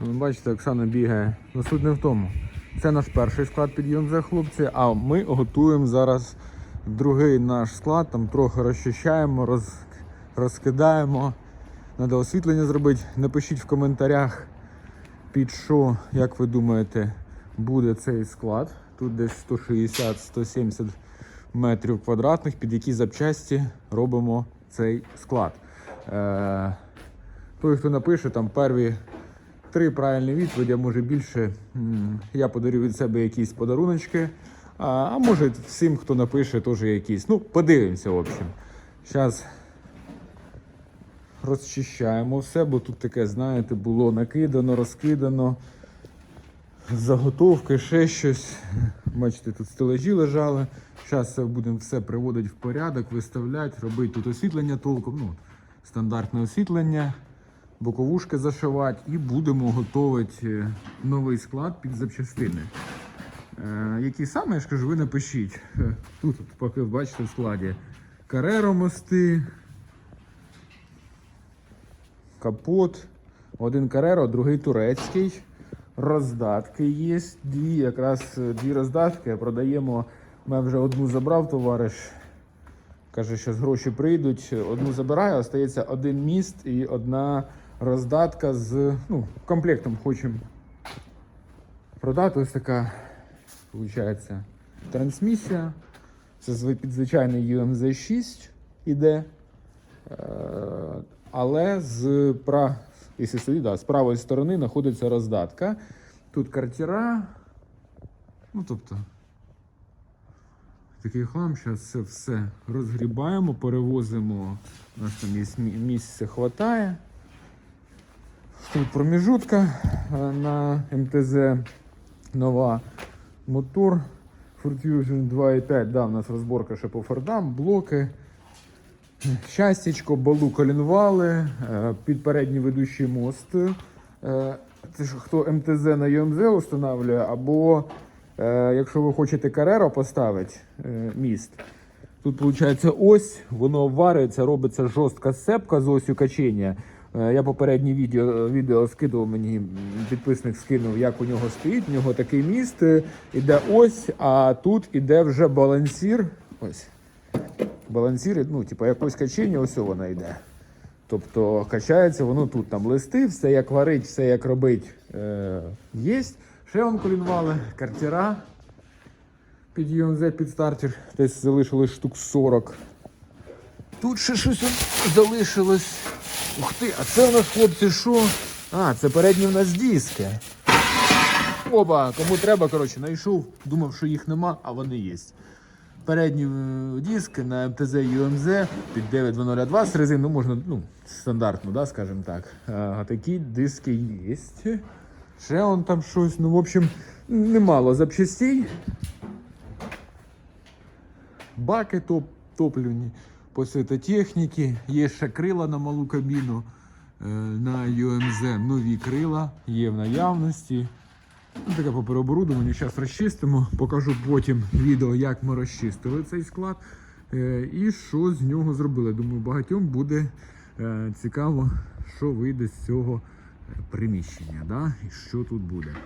Ви бачите, Оксана бігає. Ну суть не в тому. Це наш перший склад під ЮМЗ, хлопці, а ми готуємо зараз другий наш склад, там трохи розчищаємо, роз, розкидаємо. Треба освітлення зробити. Напишіть в коментарях, під що, як ви думаєте, буде цей склад. Тут десь 160-170 метрів квадратних, під які запчасті робимо цей склад. Е, той, хто напише, там перві три правильні відповіді, а може більше. Я подарю від себе якісь подаруночки. А, може всім, хто напише, теж якісь. Ну, подивимося, в общем. Зараз розчищаємо все, бо тут таке, знаєте, було накидано, розкидано. Заготовки, ще щось. Бачите, тут стелажі лежали. Зараз будемо все приводити в порядок, виставляти, робити тут освітлення толком. Ну, стандартне освітлення, боковушки зашивати і будемо готувати е, новий склад під запчастини. Е, які саме, я ж кажу, ви напишіть. Е, Тут, поки бачите в складі кареро мости, капот, один кареро, другий турецький. Роздатки є. Дві, якраз дві роздатки продаємо. Ми вже одну забрав товариш. Каже, що гроші прийдуть. Одну забираю, остається один міст і одна роздатка з ну, комплектом хочемо продати. Ось така виходить трансмісія. Це зв- під звичайний UMZ 6 іде. Е, Але з, пра... якщо да, з правої сторони знаходиться роздатка. Тут картера. Ну, тобто, такий хлам. Зараз це все розгрібаємо, перевозимо. У нас там є мі- місця хватає. Проміжутка е, на МТЗ нова. Мотор Ford Fusion 2.5. Да, у нас розборка ще по фордам, блоки. Щастячко, балу колінвали, е, під ведучий мост. Е, Це ж хто МТЗ на ЮМЗ встановлює, або якщо ви хочете кареро поставити міст. Тут виходить ось, воно обварюється, робиться жорстка сцепка з осью качення. Е, Я попереднє відео, відео скидував мені, підписник скинув, як у нього стоїть. У нього такий міст, е, іде ось, а тут іде вже балансір. Ось. Балансір, ну, типу, якось качення, ось воно йде. Тобто качається воно тут, там листи, все як варить, все як робить, е, є. Ще он колінвали, картера під UMZ, під стартер. Десь залишилось штук 40. Тут ще щось залишилось. Ух ти, а це у нас, хлопці, що? А, це передні в нас диски. Оба, кому треба, коротше, знайшов, думав, що їх нема, а вони є. Передні е, диски на МТЗ UMZ під 9202 з резини, ну можна, ну, стандартно, да, скажімо так. А, такі диски є. Ще он там щось, ну, в общем, немало запчастей. Баки топ, топлюні по світотехніки. Є ще крила на малу кабіну. Е, На UMZ нові крила є в наявності. Ну, Таке по переоборудованню. Зараз розчистимо, покажу потім відео, як ми розчистили цей склад е, і що з нього зробили. Думаю, багатьом буде е, цікаво, що вийде з цього приміщення, да? і що тут буде.